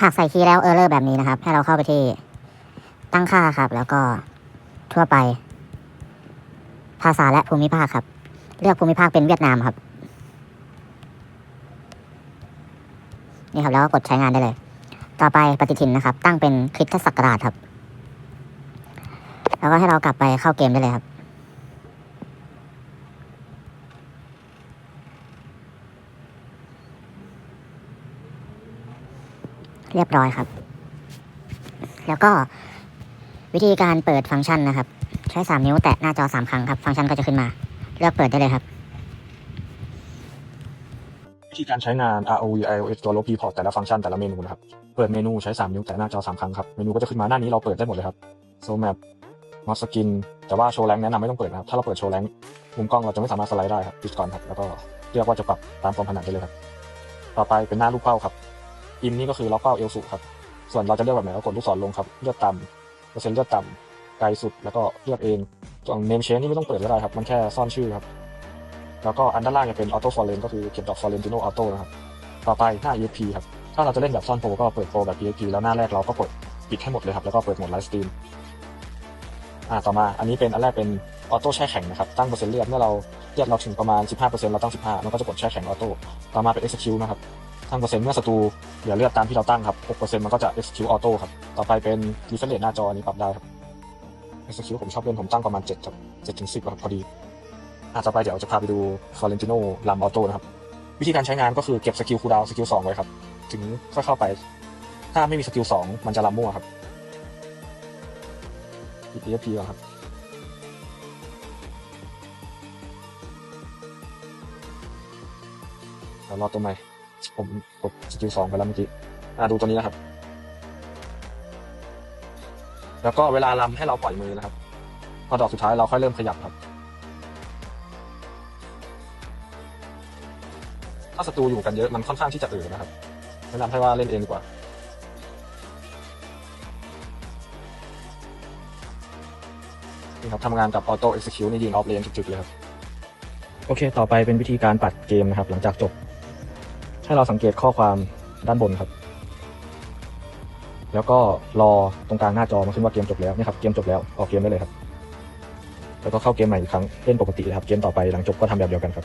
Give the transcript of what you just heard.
หากใส่คีย์แล้วเออร์เลอร์แบบนี้นะครับ ให้เราเข้าไปที่ตั้งค่าครับ แล้วก็ทั่วไป ภาษาและภูมิภาคครับ เลือกภูมิภาคเป็นเวียดนามครับ นี่ครับแล้วก็กดใช้งานได้เลย ต่อไปปฏิทินนะครับ ตั้งเป็นคริสตศักราชครับ แล้วก็ให้เรากลับไปเข้าเกมได้เลยครับ เรียบร้อยครับ แล้วก็วิธีการเปิดฟังก์ชันนะครับ ใช้ 3 นิ้วแตะหน้าจอ 3 ครั้งครับ ฟังก์ชันก็จะขึ้นมา เลือกเปิดได้เลยครับ วิธีการใช้งาน ROV iOS ตัวลบ report แต่ละฟังก์ชันแต่ละเมนูนะครับ เปิดเมนูใช้ 3 นิ้วแต่หน้าจอ 3 ครั้งครับ เมนูก็จะขึ้นมาหน้านี้เราเปิดได้หมดเลยครับ so map m o s skin แต่ว่าโชว์แรงแนะนำไม่ต้องเปิดนะครับ ถ้าเราเปิดโชว์แรงมุมกล้องเราจะไม่สามารถสไลด์ได้ครับปิดก่อนครับ แล้วก็เลือกว่าจะปรับตามความถนัดได้เลยครับ ต่อไปเป็นหน้าลูกเป้าครับ อินนี่ก็คือล็อกเป้าเอลสุครับ ส่วนเราจะเลือกแบบไหนก็กดลูกศรลงครับเลือกต่ำเปอร์เซ็นต์เลือกต่ำไกลสุดแล้วก็เลือกเองส่วนเนมเชนนี่ไม่ต้องเปิดก็ได้ครับ มันแค่ซ่อนชื่อครับ แล้วก็อันด้านล่างจะเป็นออโต้ฟอร์เรนก็คือเก็บดอกฟอร์เรนติโนออโต้นะครับ ต่อไปหน้า EXP ครับ ถ้าเราจะเล่นแบบซ่อนโปรก็เปิดโปรแบบ EXP แล้วหน้าแรกเราก็กดปิดให้หมดเลยครับ แล้วก็เปิดโหมดไลฟ์สตรีมอ่าต่อมาอันนี้เป็นอันแรกเป็นออโต้แช่แข็งนะครับ ตั้งเปอร์เซ็นต์เลือดเมื่อเราเลือดเราถึงประมาณ 15%เราตั้ง 15 มันก็จะกดแช่แข็งออโต้ต่อมาเป็น execute นะครับ ตั้งเปอร์เซ็นต์เมื่อศัตรูเหลือเลือดตามที่เราตั้งครับ6%มันก็จะ execute auto ครับ ต่อไปเป็น refresh rate หน้าจออันนี้ปรับได้ครับ execute ผมชอบเล่นผมตั้งประมาณ7ครับ7ถึง10ครับพอดีอาต่อไปเดี๋ยวจะพาไปดู Florentino ลำออโต้นะครับ วิธีการใช้งานก็คือเก็บสกิลคูลดาวสกิลสองไว้ครับ ถึงค่อยเข้าไป ถ้าไม่มีสกิลสองมันจะลำมั่วครับปิด EFP ก่อนครับเดี๋ยวรอตัวใหม่ ผมกดสกิลสองไปแล้วเมื่อกี้อ่าดูตัวนี้นะครับ แล้วก็เวลาลำให้เราปล่อยมือนะครับ พอดอกสุดท้ายเราค่อยเริ่มขยับครับ ถ้าศัตรูอยู่กันเยอะมันค่อนข้างที่จะเอือนะครับแนะนำให้ว่าเล่นเองดีกว่านี่ครับทำงานกับ Auto Execute นี่ยิงออฟเลนจุดๆเลยครับ โอเค ต่อไปเป็นวิธีการปัดเกมนะครับ หลังจากจบ ให้เราสังเกตข้อความด้านบนครับ แล้วก็รอตรงกลางหน้าจอมันขึ้นว่าเกมจบแล้วนี่ครับเกมจบแล้วออกเกมได้เลยครับ แล้วก็เข้าเกมใหม่อีกครั้งเล่นปกติเลยครับ เกมต่อไปหลังจบก็ทำแบบเดียวกันครับ